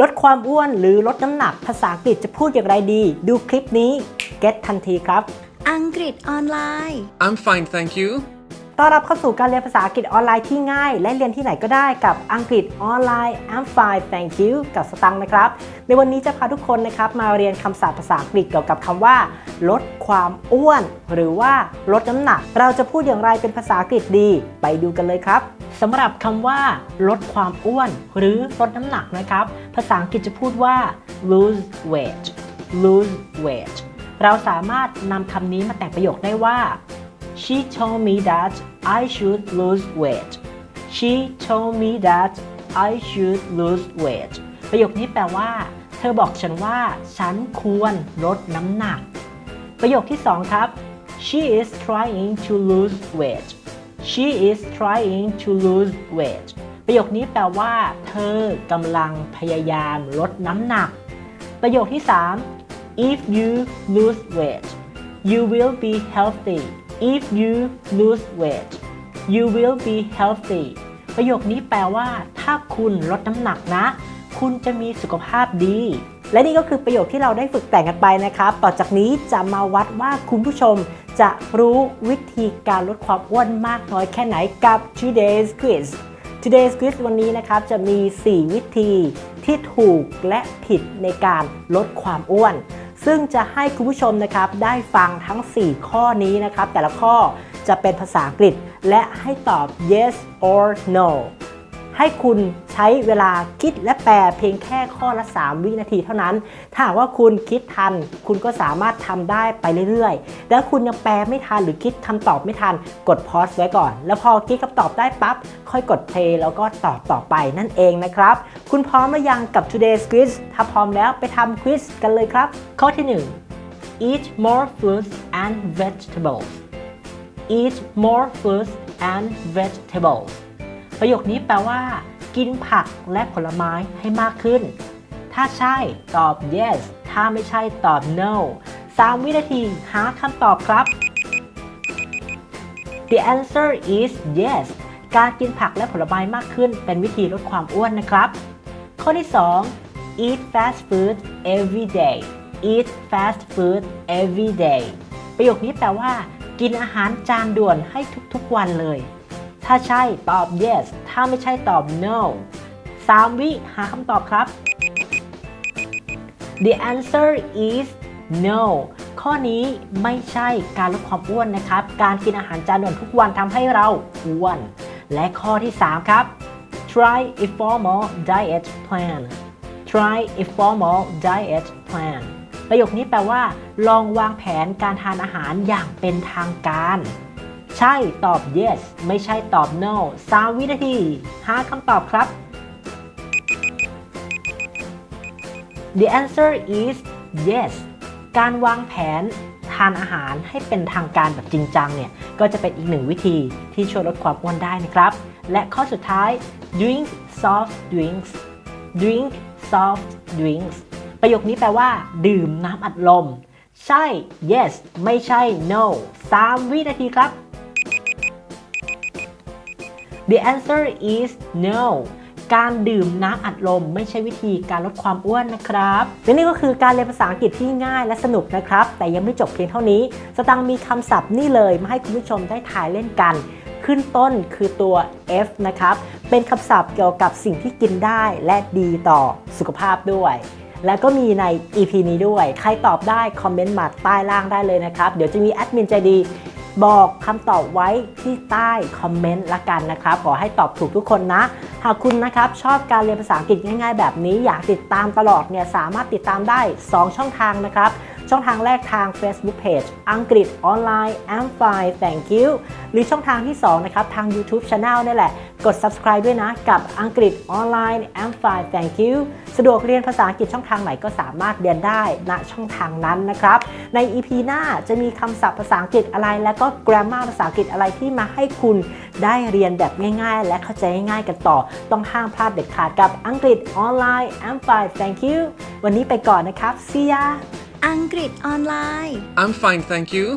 ลดความอ้วนหรือลดน้ำหนักภาษาอังกฤษจะพูดอย่างไรดี ดูคลิปนี้ get ทันทีครับ อังกฤษออนไลน์ I'm fine, thank you. ต้อนรับเข้าสู่การเรียนภาษาอังกฤษออนไลน์ที่ง่าย และเรียนที่ไหนก็ได้กับอังกฤษออนไลน์ I'm fine thank you กับสตังค์นะครับ ในวันนี้จะพาทุกคนนะครับมาเรียนคำศัพท์ภาษาอังกฤษเกี่ยวกับคำว่า ลดความอ้วน หรือว่าลดน้ำหนัก เราจะพูดอย่างไรเป็นภาษาอังกฤษดี ไปดูกันเลยครับ สำหรับคำว่า ลดความอ้วน หรือลดน้ำหนักนะครับ ภาษาอังกฤษจะพูดว่า lose weight lose weight เราสามารถนำคำนี้มาแต่งประโยคได้ว่า She told me that I should lose weight. She told me that I should lose weight. ประโยคนี้แปลว่า เธอบอกฉันว่า ฉันควรลดน้ำหนัก ประโยคที่สองครับ She is trying to lose weight. She is trying to lose weight. ประโยคนี้แปลว่า เธอกำลังพยายามลดน้ำหนัก ประโยคที่ 3 If you lose weight you will be healthy if you lose weight you will be healthy ประโยคนี้แปลว่า ถ้าคุณลดน้ำหนักนะ คุณจะมีสุขภาพดี และนี่ก็คือประโยคที่เราได้ฝึกแต่งกันไปนะครับ ต่อจากนี้จะมาวัดว่าคุณผู้ชม จะรู้วิธีการลดความอ้วนมากน้อยแค่ไหนกับ today's quiz Today's Quiz วันนี้นะครับจะมี 4 วิธีที่ถูกและผิดในการลดความอ้วน ซึ่งจะให้คุณผู้ชมนะครับได้ฟังทั้ง 4 ข้อนี้นะครับ แต่ละข้อจะเป็นภาษาอังกฤษ และให้ตอบ yes or no ให้คุณใช้เวลาคิดและแปลเพียงแค่ข้อละ 3 วินาทีเท่านั้น ถ้าหากว่าคุณคิดทัน คุณก็สามารถทำได้ไปเรื่อยๆ แล้วคุณยังแปลไม่ทันหรือคิดคำตอบไม่ทัน กดพอสไว้ก่อน แล้วพอคิดคำตอบได้ปั๊บ ค่อยกดเพลย์แล้วก็ตอบต่อไปนั่นเองนะครับ คุณพร้อมหรือยังกับ today's quiz ถ้าพร้อมแล้วไปทำควิสกันเลยครับ ข้อที่ 1 eat more fruits and vegetables eat more fruits and vegetables ประโยคนี้แปลว่า กินผักและผลไม้ให้มากขึ้น ถ้าใช่ตอบ yes ถ้าไม่ใช่ตอบ no 3 วินาทีหาคำตอบครับ The answer is yes การกินผักและผลไม้มากขึ้น เป็นวิธีลดความอ้วนนะครับ ข้อที่ 2 eat fast food every day eat fast food every day ประโยคนี้แปลว่า กินอาหารจานด่วนให้ทุกๆวันเลย ถ้าใช่ตอบ yes ถ้าไม่ใช่ตอบ no 3 วิหาคำตอบครับ The answer is no ข้อนี้ไม่ใช่การลดความอ้วนนะครับ การกินอาหารจานด่วนทุกวันทำให้เราอ้วน และข้อที่ 3 ครับ try a formal diet plan try a formal diet plan ประโยคนี้แปลว่า ลองวางแผนการทานอาหารอย่างเป็นทางการ ใช่ตอบ yes ไม่ใช่ตอบ no 3วินาทีหาคำตอบครับ The answer is yes การวางแผนทานอาหารให้เป็นทางการแบบจริงจังเนี่ย ก็จะเป็นอีกหนึ่งวิธีที่ช่วยลดความอ้วนได้นะครับ และข้อสุดท้าย drink soft drinks drink soft drinks ประโยคนี้แปลว่า ดื่มน้ำอัดลม ใช่ yes ไม่ใช่ no 3 วินาทีครับ The answer is no การดื่มน้ำอัดลมไม่ใช่วิธีการลดความอ้วนนะครับและนี่ก็คือการเรียนภาษาอังกฤษที่ง่ายและสนุกนะครับ แต่ยังไม่จบเพียงเท่านี้ สตังค์มีคำศัพท์นี่เลยมาให้คุณผู้ชมได้ถ่ายเล่นกัน ขึ้นต้นคือตัว F นะครับ เป็นคำศัพท์เกี่ยวกับสิ่งที่กินได้และดีต่อสุขภาพด้วย แล้วก็มีใน EP นี้ด้วย ใครตอบได้คอมเมนต์มาใต้ล่างได้เลยนะครับ เดี๋ยวจะมีแอดมินใจดี บอกคำตอบไว้ที่ใต้คอมเมนต์ละกันนะครับ ขอให้ตอบถูกทุกคนนะ หากคุณนะครับชอบการเรียนภาษาอังกฤษง่าย ๆ แบบนี้อยากติดตามตลอดเนี่ยสามารถติดตามได้ 2 ช่องทางนะครับ ช่องทางแรกทาง Facebook Page อังกฤษออนไลน์ I'm fine thank you หรือช่องทางที่ 2 นะครับ ทาง YouTube Channel นี่แหละ กด subscribe ด้วยนะกับอังกฤษออนไลน์ I'm fine thank you สะดวกเรียนภาษาอังกฤษช่องทางไหนก็สามารถเรียนได้ณช่องทางนั้นนะครับ ใน EP หน้าจะมีคำศัพท์ภาษาอังกฤษอะไร แล้วก็ grammar ภาษาอังกฤษอะไรที่มาให้คุณได้เรียนแบบง่ายๆ และเข้าใจง่ายๆกันต่อ ต้องห้ามพลาดเด็ดขาดกับอังกฤษออนไลน์ I'm fine thank you วันนี้ไปก่อนนะครับ see ya อังกฤษออนไลน์ I'm fine, thank you.